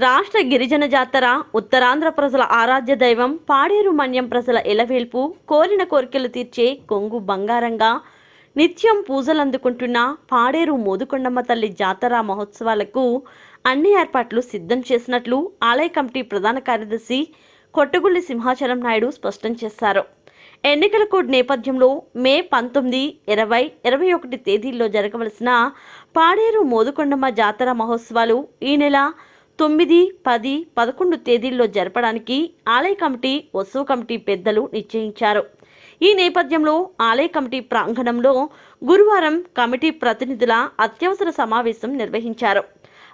రాష్ట్ర గిరిజన జాతర ఉత్తరాంధ్ర ప్రజల ఆరాధ్య దైవం పాడేరు మన్యం ప్రజల ఎలవేల్పు కోరిన కోరికలు తీర్చే కొంగు బంగారంగా నిత్యం పూజలు అందుకుంటున్న పాడేరు మోదుకొండమ్మ తల్లి జాతర మహోత్సవాలకు అన్ని ఏర్పాట్లు సిద్ధం చేసినట్లు ఆలయ కమిటీ ప్రధాన కార్యదర్శి కొట్టగుల్లి సింహాచలం నాయుడు స్పష్టం చేశారు. ఎన్నికల కోడ్ నేపథ్యంలో మే పంతొమ్మిది ఇరవై ఇరవై ఒకటి తేదీల్లో జరగవలసిన పాడేరు మోదుకొండమ్మ జాతర మహోత్సవాలు ఈ నెల తొమ్మిది పది పదకొండు తేదీల్లో జరపడానికి ఆలయ కమిటీ వసూ కమిటీ పెద్దలు నిశ్చయించారు. ఈ నేపథ్యంలో ఆలయ కమిటీ ప్రాంగణంలో గురువారం కమిటీ ప్రతినిధుల అత్యవసర సమావేశం నిర్వహించారు.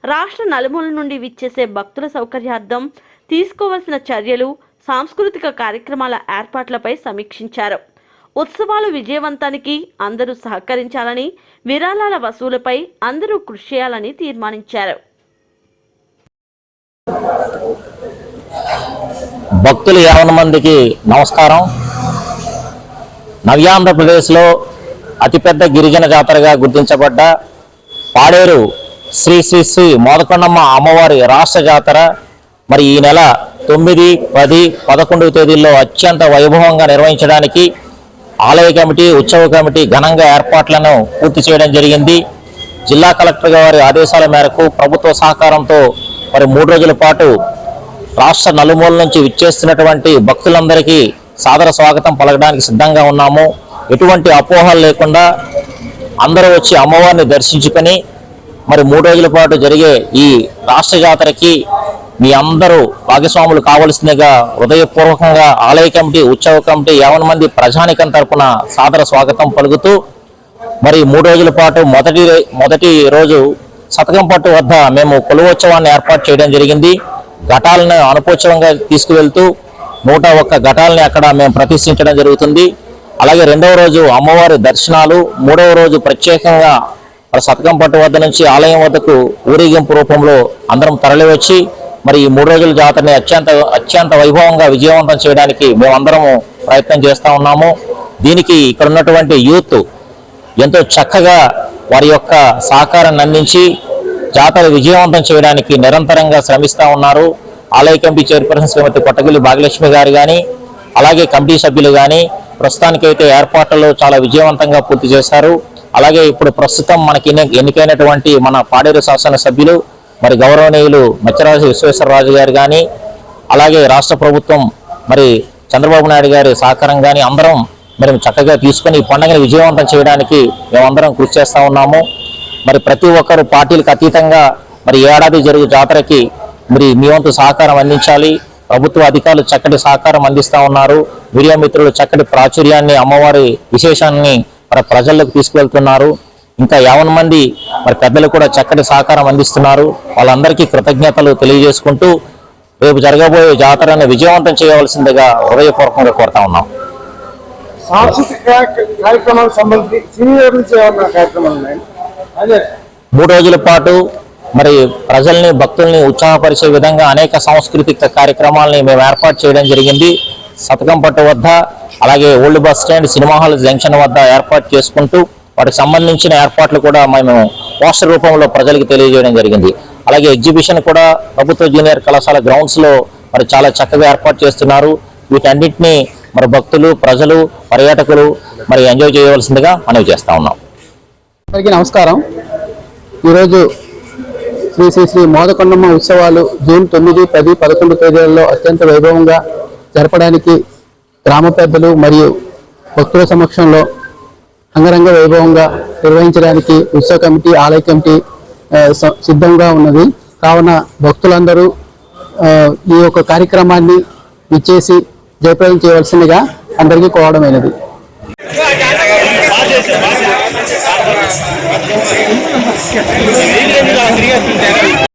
రాష్ట్ర నలుమూల నుండి విచ్చేసే భక్తుల సౌకర్యార్థం తీసుకోవాల్సిన చర్యలు సాంస్కృతిక కార్యక్రమాల ఏర్పాట్లపై సమీక్షించారు. ఉత్సవాలు విజయవంతానికి అందరూ సహకరించాలని విరాళాల వసూలుపై అందరూ కృషి చేయాలని తీర్మానించారు. భక్తులు యావన మందికి నమస్కారం. నవ్యాంధ్రప్రదేశ్లో అతిపెద్ద గిరిజన జాతరగా గుర్తించబడ్డ పాడేరు శ్రీ శ్రీ శ్రీ మోదకొండమ్మ అమ్మవారి రాష్ట్ర జాతర మరి ఈ నెల తొమ్మిది పది పదకొండవ తేదీల్లో అత్యంత వైభవంగా నిర్వహించడానికి ఆలయ కమిటీ ఉత్సవ కమిటీ ఘనంగా ఏర్పాట్లను పూర్తి చేయడం జరిగింది. జిల్లా కలెక్టర్ గారి ఆదేశాల మేరకు ప్రభుత్వ సహకారంతో మరి మూడు రోజుల పాటు రాష్ట్ర నలుమూల నుంచి విచ్చేస్తున్నటువంటి భక్తులందరికీ సాదర స్వాగతం పలకడానికి సిద్ధంగా ఉన్నాము. ఎటువంటి అపోహలు లేకుండా అందరూ వచ్చి అమ్మవారిని దర్శించుకొని మరి మూడు రోజుల పాటు జరిగే ఈ రాష్ట్ర జాతరకి మీ అందరూ భాగస్వాములు కావలసిందిగా హృదయపూర్వకంగా ఆలయ కమిటీ ఉత్సవ కమిటీ యావన మంది ప్రజానికం తరపున సాదర స్వాగతం పలుకుతూ మరి మూడు రోజుల పాటు మొదటి మొదటి రోజు శతకం పట్టు వద్ద మేము కొలువోత్సవాన్ని ఏర్పాటు చేయడం జరిగింది. ఘటాలను అనుపోత్సవంగా తీసుకువెళ్తూ నూట ఒక్క ఘటాలని అక్కడ మేము ప్రతిష్ఠించడం జరుగుతుంది. అలాగే రెండవ రోజు అమ్మవారి దర్శనాలు మూడవ రోజు ప్రత్యేకంగా సతకం పట్టు వద్ద నుంచి ఆలయం వద్దకు ఊరేగింపు రూపంలో అందరం తరలివచ్చి మరి ఈ మూడు రోజుల జాతరని అత్యంత అత్యంత వైభవంగా విజయవంతం చేయడానికి మేమందరము ప్రయత్నం చేస్తూ ఉన్నాము. దీనికి ఇక్కడ ఉన్నటువంటి యూత్ ఎంతో చక్కగా వారి యొక్క సహకారాన్ని అందించి జాతర విజయవంతం చేయడానికి నిరంతరంగా శ్రమిస్తూ ఉన్నారు. ఆలయ కమిటీ చైర్పర్సన్ శ్రీమతి కొట్టగిలి భాగ్యలక్ష్మి గారు కానీ అలాగే కమిటీ సభ్యులు కానీ ప్రస్తుతానికైతే ఏర్పాట్లలో చాలా విజయవంతంగా పూర్తి చేశారు. అలాగే ఇప్పుడు ప్రస్తుతం మనకి ఎన్ని- ఎన్నికైనటువంటి మన పాడేరు శాసన సభ్యులు మరి గౌరవనీయులు మత్స్యరాజు విశ్వేశ్వరరాజు గారు కానీ అలాగే రాష్ట్ర ప్రభుత్వం మరి చంద్రబాబు నాయుడు గారి సహకారం కానీ అందరం మరి చక్కగా తీసుకొని ఈ పండుగను విజయవంతం చేయడానికి మేమందరం కృషి చేస్తూ ఉన్నాము. మరి ప్రతి ఒక్కరు పార్టీలకు అతీతంగా మరి ఏడాది జరుగు జాతరకి మరి మీ వంతు సహకారం అందించాలి. ప్రభుత్వ అధికారులు చక్కటి సహకారం అందిస్తూ ఉన్నారు. మీడియా మిత్రులు చక్కటి ప్రాచుర్యాన్ని అమ్మవారి విశేషాన్ని మరి ప్రజలకు తీసుకువెళ్తున్నారు. ఇంకా యావన్ మంది మరి పెద్దలు కూడా చక్కటి సహకారం అందిస్తున్నారు. వాళ్ళందరికీ కృతజ్ఞతలు తెలియజేసుకుంటూ రేపు జరగబోయే జాతరను విజయవంతం చేయవలసిందిగా హృదయపూర్వకంగా కోరుతా ఉన్నాం. సాంస్కృతిక కార్యక్రమాలకు సంబంధించి సీనియర్ నుంచి ఏమన్నా కార్యక్రమాలు ఉన్నాయి మూడు రోజుల పాటు మరి ప్రజల్ని భక్తుల్ని ఉత్సాహపరిచే విధంగా అనేక సాంస్కృతిక కార్యక్రమాలని మేము ఏర్పాటు చేయడం జరిగింది. సతకంపట్టు వద్ద అలాగే old bus stand cinema hall junction వద్ద ఏర్పాటు చేసుకుంటూ వాటికి సంబంధించిన ఏర్పాట్లు కూడా మేము పోస్టర్ రూపంలో ప్రజలకు తెలియజేయడం జరిగింది. అలాగే ఎగ్జిబిషన్ కూడా ప్రభుత్వ జూనియర్ కళాశాల గ్రౌండ్స్లో మరి చాలా చక్కగా ఏర్పాటు చేస్తున్నారు. వీటన్నిటిని మరి భక్తులు ప్రజలు పర్యాటకులు మరి ఎంజాయ్ చేయవలసిందిగా మనవి చేస్తా ఉన్నాం. అందరికీ నమస్కారం. ఈరోజు శ్రీ శ్రీ శ్రీ మోదకొండమ్మ ఉత్సవాలు జూన్ తొమ్మిది పది పదకొండు తేదీలలో అత్యంత వైభవంగా జరపడానికి గ్రామ పెద్దలు మరియు భక్తుల సమక్షంలో అంగరంగ వైభవంగా నిర్వహించడానికి ఉత్సవ కమిటీ ఆలయ కమిటీ సిద్ధంగా ఉన్నది. కావున భక్తులందరూ ఈ యొక్క కార్యక్రమాన్ని ఇచ్చేసి జయప్రదం చేయవలసిందిగా అందరికీ కోవడమైనది తిరిగి